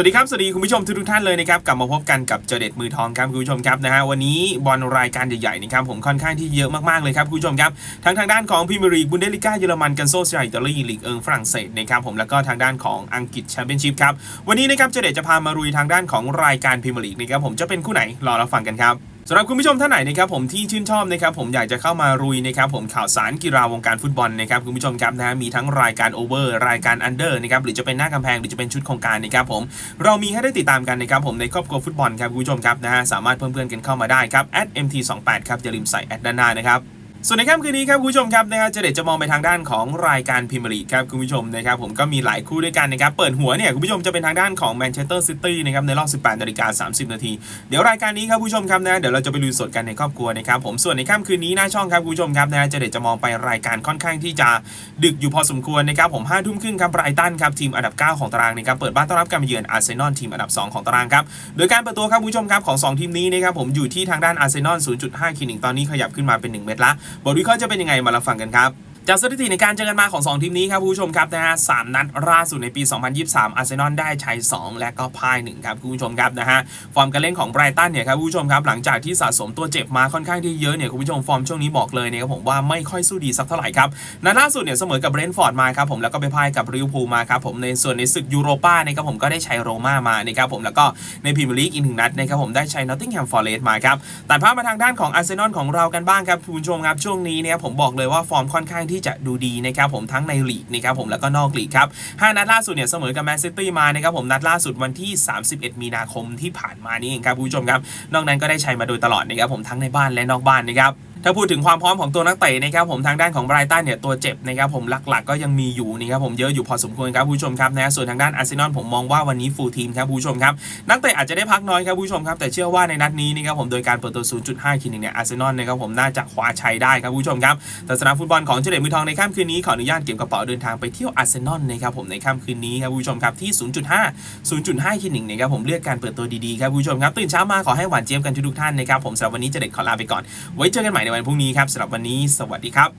วัสดีครับ สวัสดีคุณผู้ชมทุกท่านเลยนะครับ กลับมาพบกันกับเจเด็ดมือทองครับคุณผู้ชมครับนะฮะวันนี้บอลรายการใหญ่ๆนะครับผมค่อนข้างที่เยอะมากๆเลยครับคุณผู้ชมครับทั้งทางด้านของพรีเมียร์ลีกบุนเดสลิก้าเยอรมันกันโซเซียอิตาลีลีกเอิงฝรั่งเศสนะครับผมแล้วก็ทางด้านของอังกฤษแชมเปี้ยนชิพครับวันนี้นะครับเจเด็ดจะพามารุยทางด้านของรายการพรีเมียร์ลีกนะครับผมจะเป็นคู่ไหนรอเราฟังกันครับ สำหรับคุณผู้ชมท่านไหนนะครับผมที่ชื่นชอบนะครับผมอยากจะเข้ามารุยนะครับผมข่าวสารกีฬาวงการฟุตบอลนะครับคุณผู้ชมครับนะฮะมีทั้งรายการโอเวอร์รายการอันเดอร์นะครับหรือจะเป็นหน้ากำแพงหรือจะเป็นชุดโครงการนะครับผมเรามีให้ได้ติดตามกันนะครับผมในครอบครัวฟุตบอลครับคุณผู้ชมครับนะฮะสามารถเพิ่มเพื่อนกันเข้ามาได้ครับ @mt28 ครับอย่าลืมใส่แอดด้านหน้านะครับ ส่วนในค่ำคืนนี้ครับคุณผู้ชมครับนะฮะเจะเด็ดจะมองไปทางด้านของรายการพรีเมียร์ลีกครับคุณผู้ชมนะครับผมก็มีหลายคู่ด้วยกันนะครับเปิดหัวเนี่ยคุณผู้ชมจะเป็นทางด้านของแมนเชสเตอร์ซิตี้นะครับในรอบ 18นาฬิกา30 นาที เดี๋ยวรายการนี้ครับคุณผู้ชมครับนะเดี๋ยวเราจะไปลุยสดกันในครอบครัวนะครับผมส่วนในค่ำคืนนี้หน้าช่องครับคุณผู้ชมครับนะฮะเจะเด็ดจะมองไปรายการค่อนข้างที่จะดึกอยู่พอสมควรนะครับผมห้าทุ่มครึ่งครับไบรตันครับทีมอันดับ 9 ของตารางนะครับเปิดบ้านต้อนรับการมาเยือนอาร์เซนอลทีมอันดับ 2 ของตารางครับโดยการเปิดตัวครับคุณผู้ชมครับของ 2 ทีมนี้นะครับผมอยู่ที่ทางด้านอาร์เซนอล0.5คินิงตอนนี้ขยับขึ้นมาเป็น 1 เมตรละบทวิเคราะห์จะเป็นยังไงมาลองฟังกันครับ จากสถิติในการเจอกันมาของ 2 ทีมนี้ครับผู้ชมครับนะฮะสามนัดล่าสุดในปี 2023 อาร์เซนอลได้ชัย 2 และก็พ่าย1ครับคุณผู้ชมครับนะฮะฟอร์มการเล่นของไบรตันเนี่ยครับผู้ชมครับหลังจากที่สะสมตัวเจ็บมาค่อนข้างที่เยอะเนี่ยคุณผู้ชมฟอร์มช่วงนี้บอกเลยเนะครับผมว่าไม่ค่อยสู้ดีสักเท่าไหร่ครับนัดล่าสุดเนี่ยเสมอกับเบรนท์ฟอร์ดมาครับผมแล้วก็ไปพ่ายกับริวพูมาครับผมในส่วนในศึกยูโรป้านะครับผมก็ได้ชัยโรม่ามานะครับผมแล้วก็ในพรีเมียร์ลีกอีกหนึ่งนัดนะครับผมได้ชัยนอตติงแฮมฟอร์เรสต์มาครับตัดภาพมาทางด้านของอาร์เซนอลของเรากันบ้างครับคุณผู้ชมครับช่วงนี้เนี่ยผมบอกเลยว่าฟอร์มค่อนข้างที่จะดูดีนะครับผมทั้งในลีกนะครับผมแล้วก็นอกลีกครับห้านัดล่าสุดเนี่ยเสมอกับแมนซิตี้มานะครับผมนัดล่าสุดวันที่ 31 มีนาคมที่ผ่านมานี่เองครับคุณผู้ชมครับ นอกนั้นก็ได้ใช้มาโดยตลอดนะครับผมทั้งในบ้านและนอกบ้านนะครับ ถ้าพูดถึงความพร้อมของตัวนักเตะนะครับผมทางด้านของไบรตันเนี่ยตัวเจ็บนะครับผมหลักๆ ก็ยังมีอยู่นะครับผมเยอะอยู่พอสมควรครับผู้ชมครับนะส่วนทางด้านอาร์เซนอลผมมองว่าวันนี้ฟูลทีมครับผู้ชมครับนักเตะอาจจะได้พักน้อยครับผู้ชมครับแต่เชื่อว่าในนัดนี้นะครับผมโดยการเปิดตัว 0.5คินิเนี่ยอาร์เซนอลนะครับผมน่าจะคว้าชัยได้ครับผู้ชมครับแต่สนามฟุตบอลของเฉลิมมือทองในค่ำคืนนี้ขออนุญาตเก็บกระเป๋าเดินทางไปเที่ยวอาร์เซนอลนะครับผมในค่ำคืนนี้ครับผู้ชมครับที่ 0.5 0.5คินินะครับผมเลือกการเปิดตัวดีๆครับผู้ชมครับตื่นเช้ามาขอให้หวานเจี๊ยบกันทุกท่านนะครับผมสำหรับวันนี้เจเด็ดขอลาไปก่อนไว้เจอกันใหม่ในวันพรุ่งนี้ครับสำหรับวันนี้ สวัสดีครับ